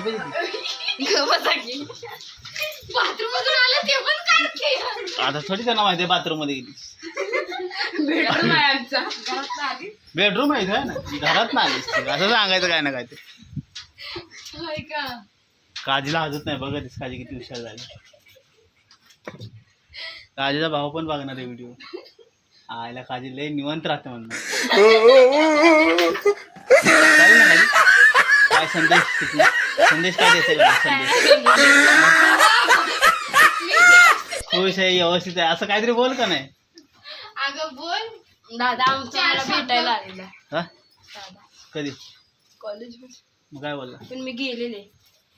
Bathroom मधून आलं ते पण काढते. आता थोडी त्यांना माहिती आहे बाथरूममध्ये गेली बेडरूम आहे आमचा. बेडरूम आहे इथं ना? घरात ना आलीस तू. असं सांगायचं काय ना काय ते काजीला हजत नाही बघ तीस काजी किती हुशार झाली. काजीचा भाऊ पण बघणार आहे व्हिडिओ आयला काजी लय निवंत राहते म्हणून. संदेश संदेश काय द्यायचा संदेश? खुश आहे व्यवस्थित आहे. असं काहीतरी बोल का नाही? अगं बोल. दादा आमचा मला भेटायला आलेला. हा? दादा. कधी? कॉलेज मग काय बोलला? पण मी गेलेले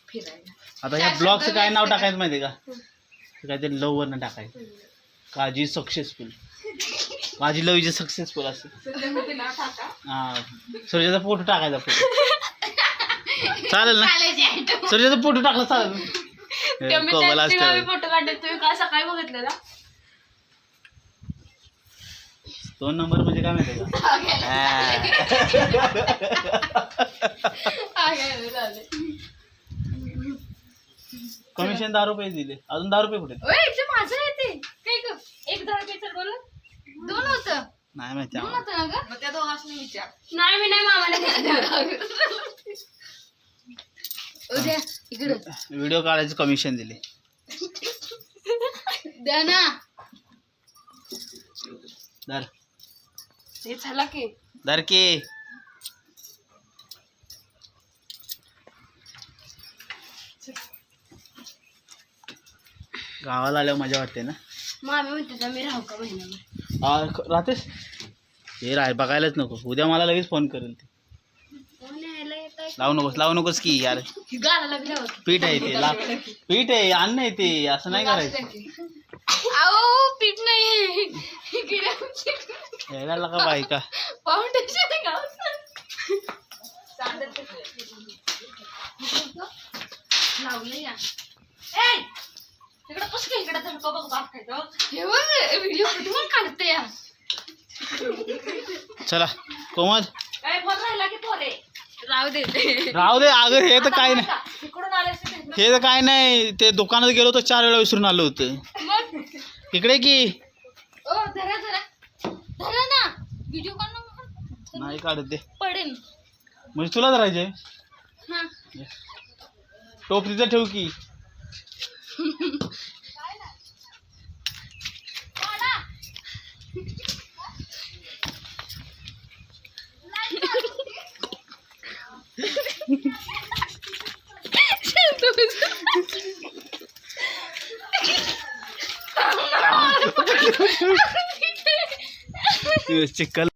फिरायला. आता ह्या ब्लॉगचं काय नाव टाकायचं माहिती आहे का? काहीतरी लव वरनं टाकायचं. काजी सक्सेसफुल माझी लव इज सक्सेसफुल असं. हा. सूर्याचा फोटो टाकायचा फोटो चालेल ना? सूर्याचा फोटो टाकला चालेल. कोमल असतं. फोटो काढले तुम्ही काल सकाळी बघितलेला? दोन नंबर म्हणजे काय माहिती का? कमिशन दहा रुपये दिले. अजून दहा रुपये कुठे माझं येते काय एक दहा रुपये बोल. दोन होतं. नाही माहिती दोन आम्हाला. होतं ना ग? त्या दोघांनी विचार. नाही मी नाही मामाला उद्या इकडे. व्हिडिओ काढायचं कमिशन दिले. द्या ना. झाला की. दर की. गावाला आल्यावर मजा वाटते ना? मामी म्हणते जा मी राहू का महिन्यावर हा ख- राहतेस? हे राह बघायलाच नको. उद्या मला लगेच फोन करेल ते कोण यायला येत आहे लावू नकोस लावू नकोस की यार. पीठ आहे ते ला पीठ आहे अन्न आहे ते असं नाही करायचं. अहो पीठ नाही यायला का? फाउंडेशन लावलं या पुस की इकडे धडको बघ बाप खायचं. हे बघ व्हिडिओ कुठून काढते या? चला कोमल काय फोन राहिला की पोरे राहू दे राहू दे अगं हे तर काय नाही. इकडून हे तर काय नाही ते दुकानात गेलो तर चार वेळा विसरून आलो होतं. मग? इकडे की? ओ धरा धरा. धरा ना. व्हिडिओ काढ ना नाही काढत ते. पडेल. म्हणजे तुला धरायचे हा. टोप तिथं ठेव की. ಚಿಕ್ಕಲ್